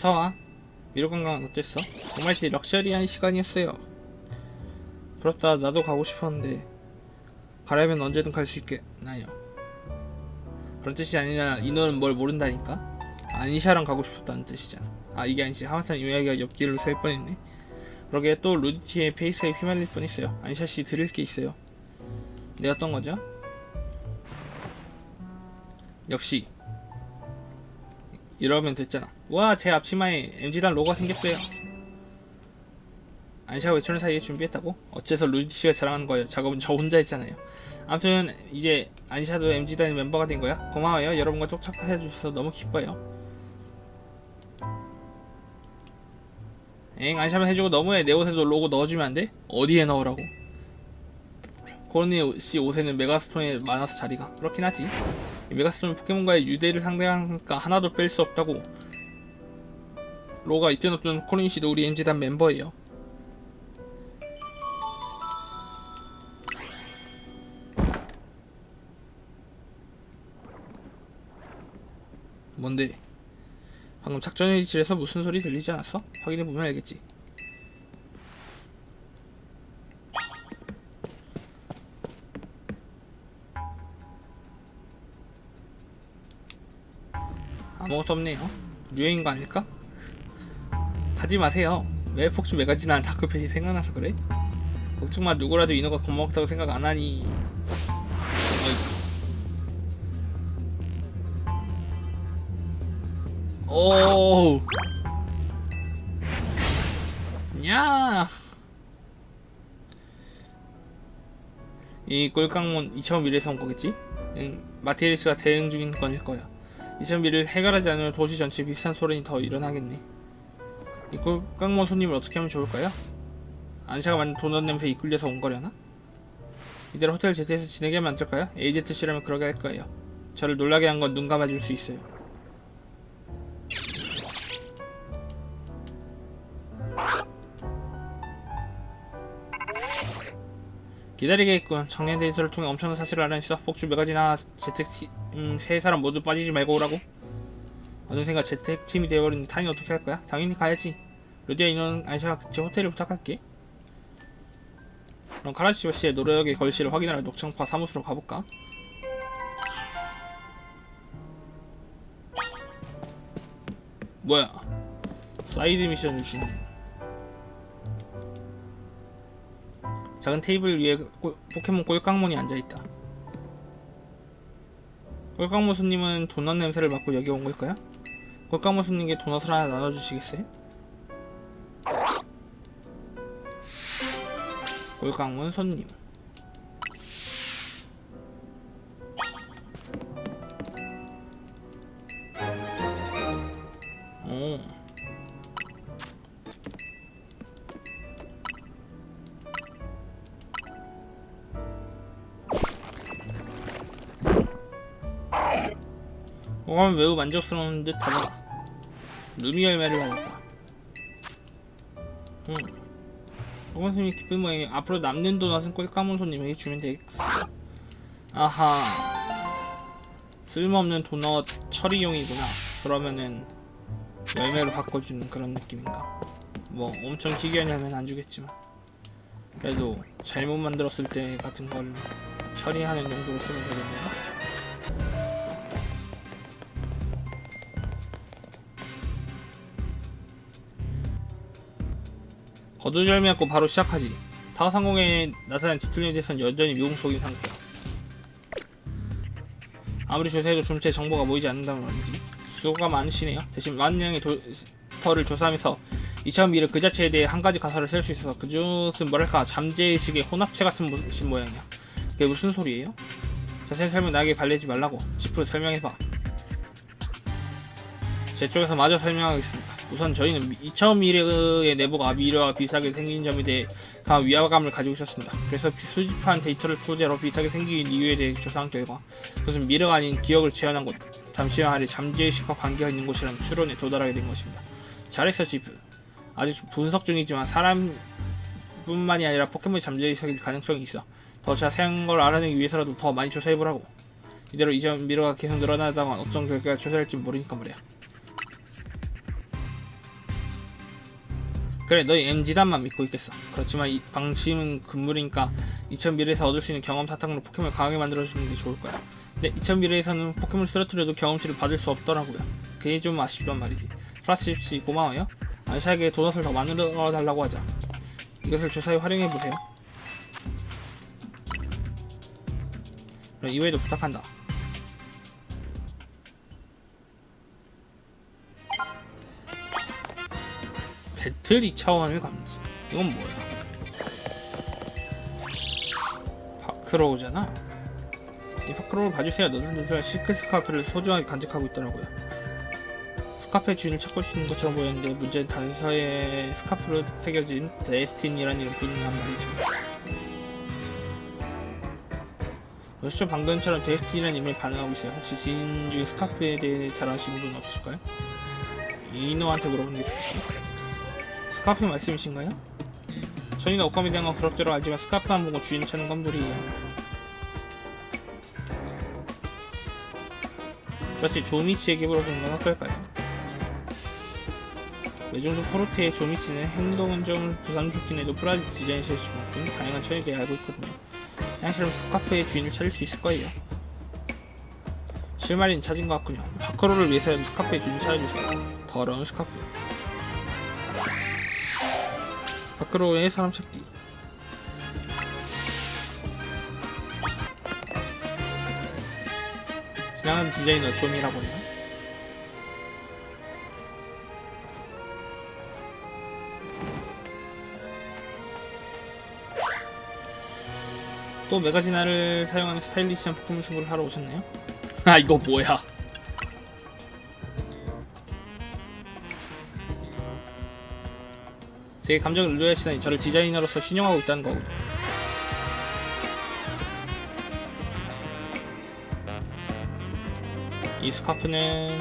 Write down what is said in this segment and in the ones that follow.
어서와 미로 관광은 어땠어? 정말 제 럭셔리한 시간이었어요. 부럽다 나도 가고 싶었는데 가려면 언제든 갈 수 있겠나요. 그런 뜻이 아니라 인호는 뭘 모른다니까? 아니샤랑 가고 싶었다는 뜻이잖아. 아 이게 아니지. 하마터면 이야기가 옆길로 셀 뻔했네. 그러게 또 루디티의 페이스에 휘말릴 뻔했어요. 아니샤씨 드릴 게 있어요. 네 어떤 거죠? 역시 이러면 됐잖아. 우와 제 앞치마에 MG단 로고가 생겼어요. 안샤가 외출한 사이에 준비했다고? 어째서 루디씨가 자랑하는 거예요? 작업은 저 혼자 했잖아요. 아무튼 이제 안샤도 MG단 멤버가 된 거야. 고마워요. 여러분과 똑착해 주셔서 너무 기뻐요. 엥 안샤만 해주고 너무해. 내 옷에도 로고 넣어주면 안 돼? 어디에 넣으라고? 코르니 씨 옷에는 메가스톤이 많아서 자리가. 그렇긴 하지. 이 메가스톤은 포켓몬과의 유대를 상대하니까 하나도 뺄 수 없다고 로가 있든 없든 코르니 씨도 우리 MG단 멤버예요 뭔데? 방금 작전 회의실에서 무슨 소리 들리지 않았어? 확인해보면 알겠지 아무것도 없네요 유행인 거 아닐까? 하지 마세요 왜 폭주 메가지 난 다크펫이 생각나서 그래? 걱정 마 누구라도 인호가 고맙다고 생각 안 하니 오. 야. 이 꼴깡몬 2001에서 온 거겠지? 응, 마티리스가 대응 중인 건일 거야. 2001을 해결하지 않으면 도시 전체 비슷한 소란이 더 일어나겠네. 이 꼴깡몬 손님을 어떻게 하면 좋을까요? 안샤가 만든 도넛 냄새 에 이끌려서 온 거려나? 이대로 호텔 Z에서 지내게 하면 안 될까요? AZC라면 그러게 할 거예요. 저를 놀라게 한 건 눈 감아줄 수 있어요. 기다리겠군. 청년 데이터를 통해 엄청난 사실을 알아냈어. 폭주 메가지나 재택팀 음, 세 사람 모두 빠지지 말고 오라고. 어느샌가 재택팀이 되어버린 타니 어떻게 할 거야? 당연히 가야지. 루디아 인원 안샤가 그치 호텔을 부탁할게. 그럼 카라시바 씨의 노력의 걸실을 확인하러 녹청파 사무소로 가볼까? 뭐야? 사이드 미션을 주네. 작은 테이블 위에 꼴- 포켓몬 꼴깡몬이 앉아있다. 꼴깡몬 손님은 도넛 냄새를 맡고 여기 온 걸까요? 꼴깡몬 손님께 도넛을 하나 나눠주시겠어요? 꼴깡몬 손님 오감은 매우 만족스러운 듯하다. 루미 열매를 먹었다. 응. 오감 선생님이 기쁜 모양이 앞으로 남는 도넛은 꼴까문 손님에게 주면 되겠어. 아하. 쓸모없는 도넛 처리용이구나. 그러면은 열매로 바꿔주는 그런 느낌인가. 뭐 엄청 기괴하게 하면 안 주겠지만. 그래도 잘못 만들었을 때 같은 걸 처리하는 용도로 쓰면 되겠네요. 거두절미하고 바로 시작하지. 타워상공에 나타난 뒤틀림에 대해서는 여전히 미궁 속인 상태야. 아무리 조사해도 좀제 정보가 모이지 않는다면 말이지. 수고가 많으시네요. 대신 양의 도터를 조사하면서 이처럼 미를 그 자체에 대해 한 가지 가설을 쓸수 있어서 그것은 뭐랄까 잠재의식의 혼합체 같은 모습 모양이야. 그게 무슨 소리예요? 자세히 설명 나에게 발리지 말라고. 지프로 설명해봐. 제 쪽에서 마저 설명하겠습니다. 우선 저희는 2001의 내부가 미래와 비슷하게 생긴 점에 대해 강한 위화감을 가지고 있었습니다. 그래서 수집한 데이터를 토대로 비슷하게 생긴 이유에 대해 조사한 결과 그것은 미래가 아닌 기억을 재현한 곳, 잠시만 하리 잠재의식과 관계가 있는 곳이라는 추론에 도달하게 된 것입니다. 잘했어 지프. 아직 분석 중이지만 사람뿐만이 아니라 포켓몬이 잠재의식일 가능성이 있어. 더 자세한 걸 알아내기 위해서라도 더 많이 조사해보라고. 이대로 이전 미래가 계속 늘어나다가 어떤 결과가 조사할지 모르니까 말이야. 그래 너희 MG단만 믿고 있겠어. 그렇지만 이 방심은 금물이니까 2000 미래에서 얻을 수 있는 경험 사탕으로 포켓몬을 강하게 만들어주는 게 좋을 거야. 근데 2000 미래에서는 포켓몬을 쓰러뜨려도 경험치를 받을 수 없더라고요. 그게 좀 아쉽단 말이지. 플라스십씨 고마워요. 안샤에게 도넛을 더 만들어 달라고 하자. 이것을 주사위 활용해보세요. 이외에도 부탁한다 배틀 2차원을 감지 이건 뭐야? 파크로우잖아. 이 파크로우를 봐주세요. 너는 누가 시크 스카프를 소중하게 간직하고 있더라고요. 스카프의 주인을 찾고 싶은 것처럼 보였는데 문제는 단서에 스카프로 새겨진 데스틴이라는 이름 뿐이란 말이죠. 역시 방금처럼 데스틴이라는 이름에 반응하고 있어요. 혹시 지인 중에 스카프에 대해 잘 아시는 분 없을까요? 이노한테 물어보는 게 좋을까요? 스카프 말씀이신가요? 저희는 옷감에 대한 건 그럭저럭 알지만 스카프만 보고 주인 찾는 건 무리예요. 그렇지 조미 씨에게 물어보는 건 어떨까요? 외종도 포르테의 조미 씨는 행동은 좀 부상 좋긴 해도 프라이드 디자인 실 수 만큼 다양한 대해 알고 있거든요. 양처럼 스카프의 주인을 찾을 수 있을 거예요. 실마리는 찾은 것 같군요. 파크로를 위해서라도 스카프의 주인을 찾아주세요. 더러운 스카프. 밖으로의 사람 찾기. 지나가는 디자이너 좀이라고 해요 또 메가지나를 사용하는 스타일리시한 포켓몬 승부를 하러 오셨나요? 아 이거 뭐야 제 감정을 의뢰하시다니 저를 디자이너로서 신용하고 있다는 거군요. 이 스카프는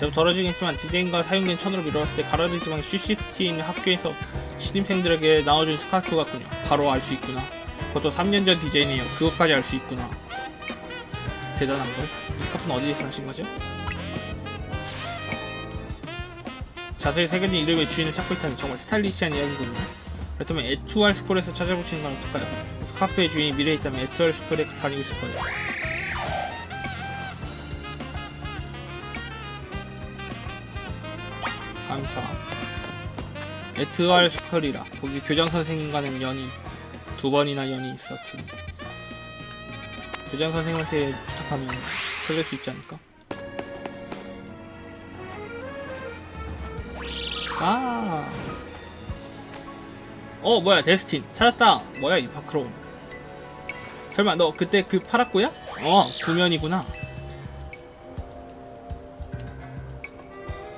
제법 덜어지겠지만 디자인과 사용된 천으로 미뤄봤을 때 CCT에 있는 학교에서 신입생들에게 나눠준 스카프 같군요. 바로 알 수 있구나. 그것도 3년 전 디자인이에요. 그것까지 알 수 있구나. 대단한걸? 이 스카프는 어디에서 하신 거죠? 자세히 새겨진 이름의 주인을 찾고 있다니 정말 스타일리시한 이야기군요. 그렇다면 에투알 스콜에서 찾아보시는 건 어떨까요? 스카프의 주인이 미래에 있다면 에투알 스콜에 다니고 있을 거예요. 감사. 에투알 스콜이라 거기 교장 선생님과는 연이 두 번이나 연이 있었지. 교장 선생님한테 부탁하면 살릴 수 있지 않을까? 아. 어 뭐야 데스틴 찾았다. 뭐야 이 파크론. 설마 너 그때 그 파랗고야? 어 구면이구나.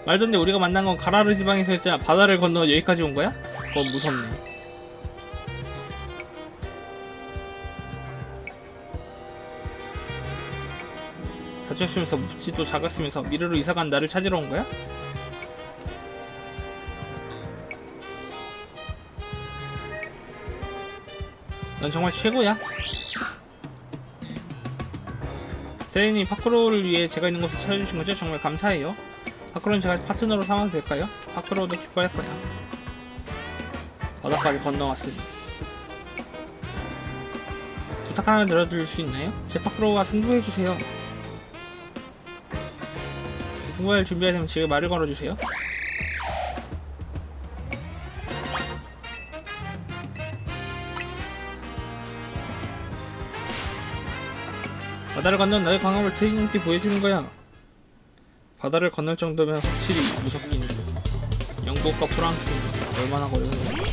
말던데 우리가 만난 건 가라르 지방에서 했잖아. 바다를 건너 여기까지 온 거야? 그건 무섭네. 다쳤으면서 묻지도 작았으면서 미르로 이사간 나를 찾으러 온 거야? 넌 정말 최고야. 세인이 파크로를 위해 제가 있는 곳을 찾아주신 거죠? 정말 감사해요. 파크로는 제가 파트너로 삼아도 될까요? 파크로도 기뻐할 거야. 바닷가를 건너왔으니. 부탁 하나 들어줄 수 있나요? 제 파크로와 승부해주세요. 승부할 준비하시면 지금 말을 걸어주세요. 바다를 건넌 나의 강함을 트이님께 보여주는 거야. 바다를 건널 정도면 확실히 무섭긴 해. 영국과 프랑스 얼마나 걸려요?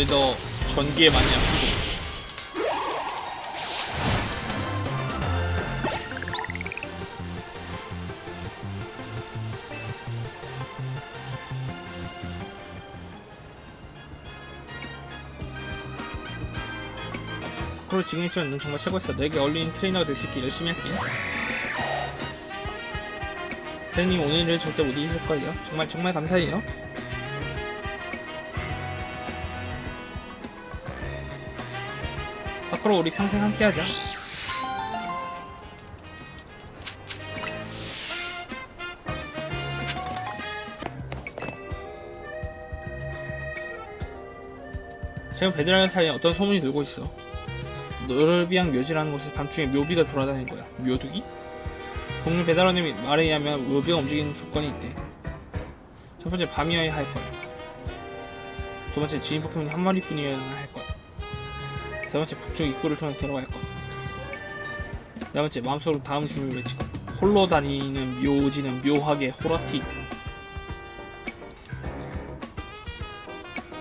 근데 너 전기에 많이 아프고 앞으로 지금처럼 넌 정말 최고였어. 내게 얼린 트레이너가 될 수 있게 열심히 할게. 대님 오늘을 절대 못 잊으실걸요? 정말 정말 감사해요. 앞으로 우리 평생 함께하자. 지금 베드라는 사이에 어떤 소문이 돌고 있어. 위한 묘지라는 곳에 밤중에 묘비가 돌아다니는 거야. 묘두기? 동료 배달원님이 말에 의하면 묘비가 움직이는 조건이 있대. 첫 번째 밤이어야 할 거야. 두 번째 지인 포켓몬이 한 마리뿐이어야 할 거야. 세 번째 북쪽 입구를 통해 들어갈 거야. 네 번째 마음속으로 다음 주문을 외치고 홀로 다니는 묘지는 묘하게 호라티.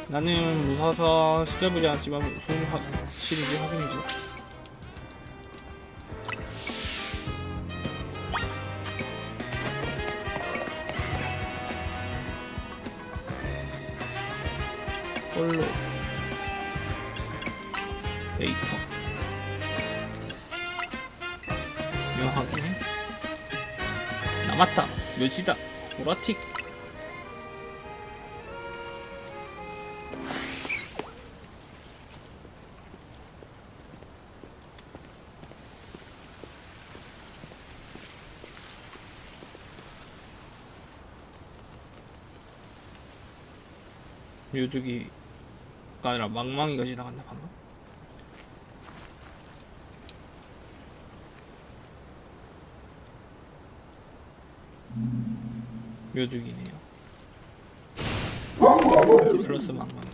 나는 무사사 시켜보지 않았지만 무슨 확실인지 확인이죠. 홀로 남았다. 묘지다. 보라틱. 묘두기가 아니라 망망이가 지나간다 방금 묘두기네요. 플러스 망망이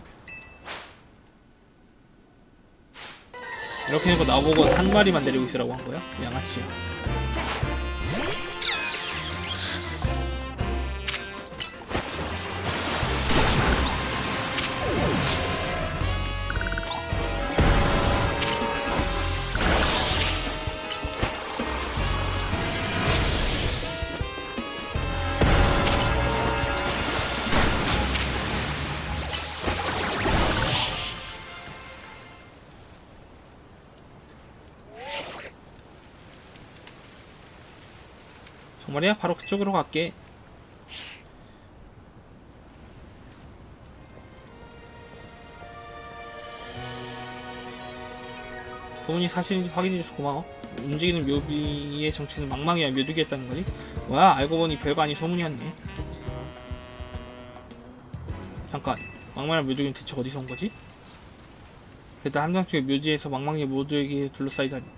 이렇게 해서 나보고 한 마리만 데리고 있으라고 한 거야? 양아치 말이야? 바로 그쪽으로 갈게. 소문이 사실인지 확인해줘서 고마워. 움직이는 묘비의 정체는 망망이야 묘두기였다는 거지? 뭐야 알고 보니 별거 아닌 소문이었네. 잠깐 망망이랑 묘두기는 대체 어디서 온 거지? 일단 한장중에 묘지에서 망망이 모두에게 둘러싸이다니.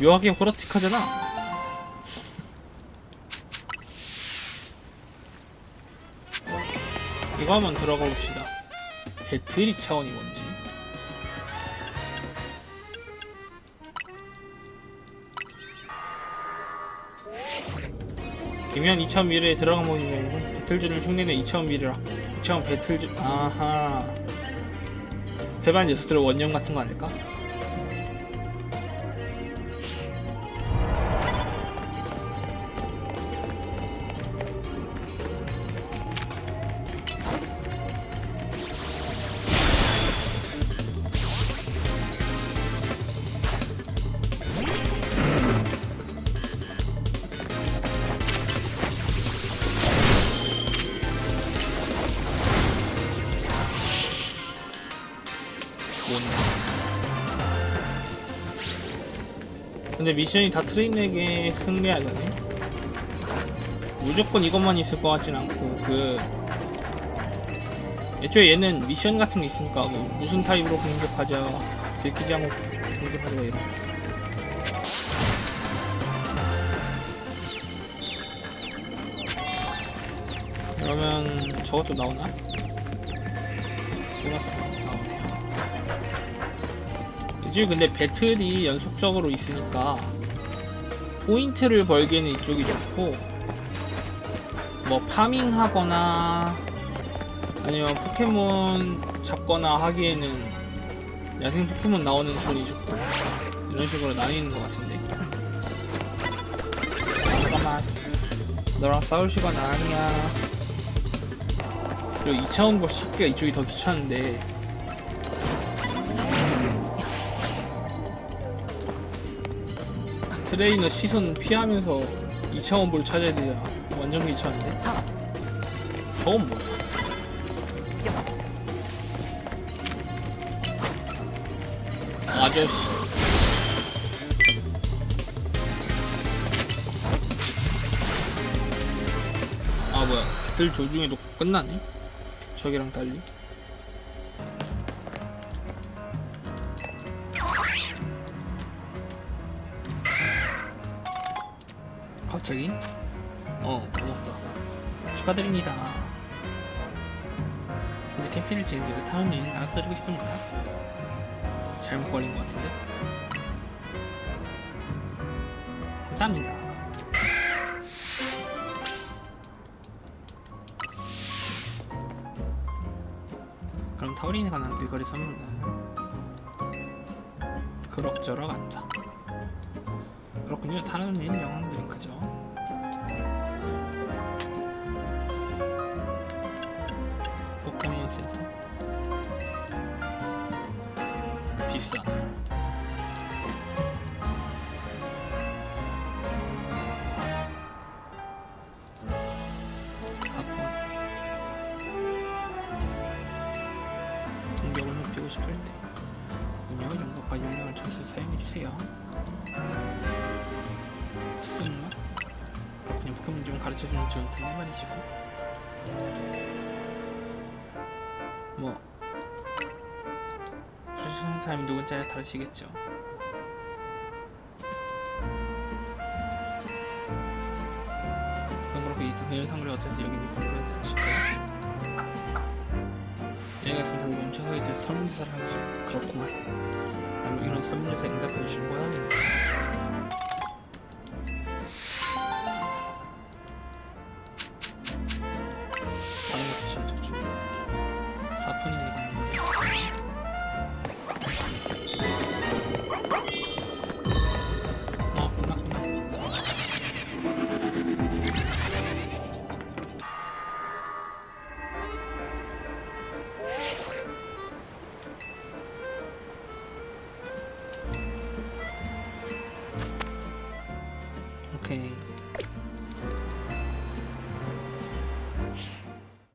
묘하게 호러틱하잖아. 이거 한번 들어가 봅시다. 배터리 차원이 뭔지. 기면 2차원 미래에 들어간 모습이면 배틀준을 흉내내 2차원 미래라. 2차원 배틀준 아하. 배반 녀석들의 원형 같은 거 아닐까? 근데 미션이 다 트레인에게 승리하다네. 무조건 이것만 있을 것 같진 않고 그 애초에 얘는 미션 같은 게 있으니까 그 무슨 타입으로 공격하자 들키지 않고 공격하자 이런. 그러면 저것도 나오나? 나오네요 요즘 근데 배틀이 연속적으로 있으니까 포인트를 벌기에는 이쪽이 좋고 뭐 파밍하거나 아니면 포켓몬 잡거나 하기에는 야생 포켓몬 나오는 존이 좋고 이런 식으로 나뉘는 것 같은데. 잠깐만. 너랑 싸울 시간 아니야. 그리고 2차원 거 찾기가 이쪽이 더 귀찮은데 트레이너 시선 피하면서 2차원 볼 찾아야 돼야 완전 괜찮은데? 저건 뭐야 아저씨. 아 뭐야. 배틀 도중에도 끝나네? 저기랑 달리 갑자기? 어 고맙다. 축하드립니다. 이제 캠핑을 진행되려 타운님 나서주고 있습니다. 잘못 걸린 것 같은데? 감사합니다. 그럼 타우린에 관한 길거리 선물은 그럭저럭 안다. 그렇군요. 타운님 영웅 사건 공격을 높이고 싶을 때 능력의 정보과 윤력을 적셔 사용해주세요 쓴마? 그렇군요 포켓몬 좀 가르쳐주는 좋은 틈이 말이죠 뭐 사람이 누군지 다르시겠죠? 그럼 그렇게 이 동영상을 어떻게 여기 있는 건지 얘가 있으면 다들 멈춰서 이제 설문조사를 하죠 그렇구만. 난 이런 설문조사에 응답해 주신 거야